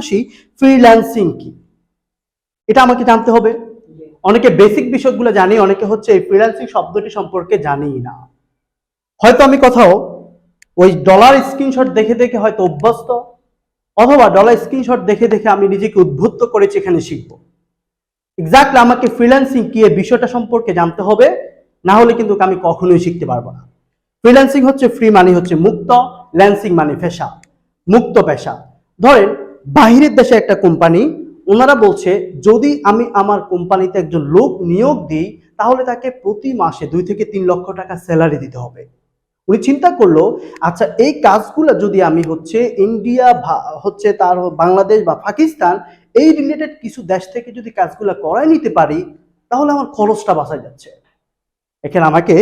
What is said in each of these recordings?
আসি ফ্রিল্যান্সিং কি? এটা আমাকে জানতে হবে। অনেকে বেসিক বিষয়গুলো জানি, অনেকে হচ্ছে এই ফ্রিল্যান্সিং শব্দটি সম্পর্কে জানি না। হয়তো আমি কোথাও ওই ডলার স্ক্রিনশট দেখে দেখে হয়তো অভ্যস্ত, অথবা ডলার স্ক্রিনশট দেখে দেখে আমি নিজেকে উদ্বুদ্ধ করেছি এখানে শিখব। এক্স্যাক্টলি আমাকে ফ্রিল্যান্সিং কি এই বিষয়টা সম্পর্কে জানতে হবে, না হলে কিন্তু আমি কখনোই শিখতে পারব না। ফ্রিল্যান্সিং হচ্ছে ফ্রি মানে হচ্ছে মুক্ত ল্যান্সিং মানে পেশা, মুক্ত পেশা। ধরেন বাহিরের দেশে একটা কোম্পানি, ওনারা বলছে, যদি আমি আমার কোম্পানিতে একজন লোক নিয়োগ দিই, তাহলে তাকে প্রতি মাসে দুই থেকে তিন লক্ষ টাকা স্যালারি দিতে হবে। উনি চিন্তা করল আচ্ছা এই কাজগুলো যদি আমি হচ্ছে ইন্ডিয়া হচ্ছে তার বাংলাদেশ বা পাকিস্তান, এই রিলেটেড কিছু দেশ থেকে যদি কাজগুলো করাই নিতে পারি, তাহলে আমার খরচটা বাঁচা যাচ্ছে। এখানে আমাকে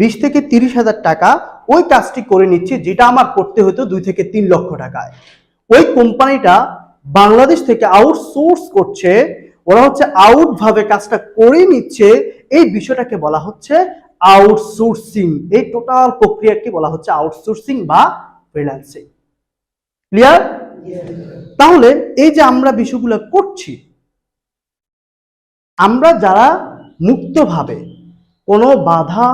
বিশ থেকে তিরিশ হাজার টাকা ওই কাজটি করে নিচ্ছে, যেটা আমার করতে হতো দুই থেকে তিন লক্ষ টাকায়। ওই কোম্পানিটা বাংলাদেশ থেকে আউটসোর্স করছে, ওরা হচ্ছে আউট ভাবে কাজটা করে নিচ্ছে, এই বিষয়টাকে বলা হচ্ছে আউটসোর্সিং এই টোটাল প্রক্রিয়াকে বলা হচ্ছে আউটসোর্সিং বা ফ্রিল্যান্সিং ক্লিয়ার তাহলে এই যে আমরা বিষয়গুলো করছি, আমরা যারা মুক্তভাবে কোনো বাধা,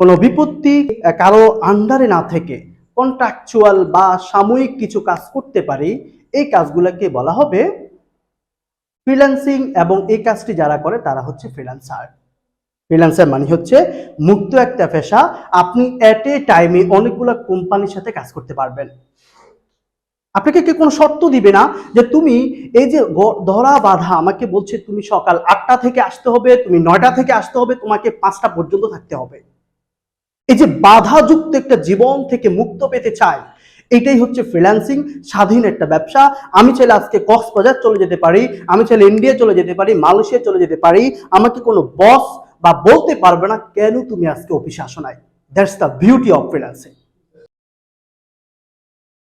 কোনো বিপত্তি কারও আন্ডারে না থেকে কন্ট্রাকচুয়াল বা সাময়িক কিছু কাজ করতে পারি, এই কাজগুলোকে বলা হবে ফ্রিল্যান্সিং এবং এই কাজটি যারা করে তারা হচ্ছে ফ্রিল্যান্সার ফ্রিল্যান্সার মানে হচ্ছে মুক্ত একটা পেশা, আপনি অ্যাট এ টাইমে অনেকগুলো কোম্পানির সাথে কাজ করতে পারবেন। আপনাকে কে কোনো শর্ত দিবে না যে তুমি এই যে ধরা বাধা আমাকে বলছে তুমি সকাল আটটা থেকে আসতে হবে, তুমি নয়টা থেকে আসতে হবে, তোমাকে পাঁচটা পর্যন্ত থাকতে হবে। এই যে বাধাযুক্ত একটা জীবন থেকে মুক্ত পেতে চায় এটাই হচ্ছে ফ্রিল্যান্সিং স্বাধীন একটা ব্যবসা। আমি চাইলে আজকে কক্সবাজার চলে যেতে পারি, আমি চাইলে ইন্ডিয়া চলে যেতে পারি, মালয়েশিয়া চলে যেতে পারি। আমাকে কোনো বস বা বলতে পারবে না কেন তুমি আজকে অফিসে আসো নাই। That's the beauty of freelancing